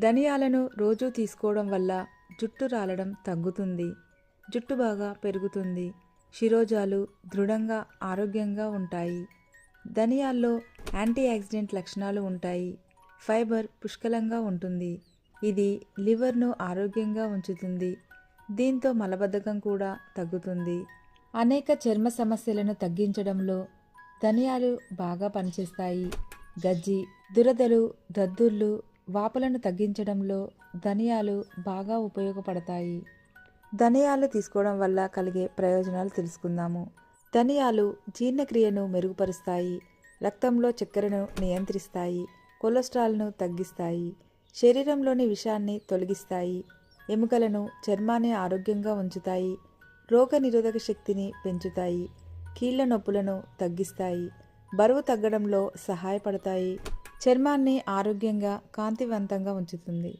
ధనియాలను రోజూ తీసుకోవడం వల్ల జుట్టు రాలడం తగ్గుతుంది. జుట్టు బాగా పెరుగుతుంది. శిరోజాలు దృఢంగా ఆరోగ్యంగా ఉంటాయి. ధనియాల్లో యాంటీ ఆక్సిడెంట్ లక్షణాలు ఉంటాయి. ఫైబర్ పుష్కలంగా ఉంటుంది. ఇది లివర్ను ఆరోగ్యంగా ఉంచుతుంది. దీంతో మలబద్ధకం కూడా తగ్గుతుంది. అనేక చర్మ సమస్యలను తగ్గించడంలో ధనియాలు బాగా పనిచేస్తాయి. గజ్జి దురదలు దద్దుర్లు వాపులను తగ్గించడంలో ధనియాలు బాగా ఉపయోగపడతాయి. ధనియాలు తీసుకోవడం వల్ల కలిగే ప్రయోజనాలు తెలుసుకుందాము. ధనియాలు జీర్ణక్రియను మెరుగుపరుస్తాయి రక్తంలో చక్కెరను నియంత్రిస్తాయి కొలెస్ట్రాల్ను తగ్గిస్తాయి శరీరంలోని విషాన్ని తొలగిస్తాయి ఎముకలను చర్మాన్ని ఆరోగ్యంగా ఉంచుతాయి రోగనిరోధక శక్తిని పెంచుతాయి కీళ్ళ నొప్పులను తగ్గిస్తాయి బరువు తగ్గడంలో సహాయపడతాయి. చర్మాన్ని ఆరోగ్యంగా కాంతివంతంగా ఉంచుతుంది.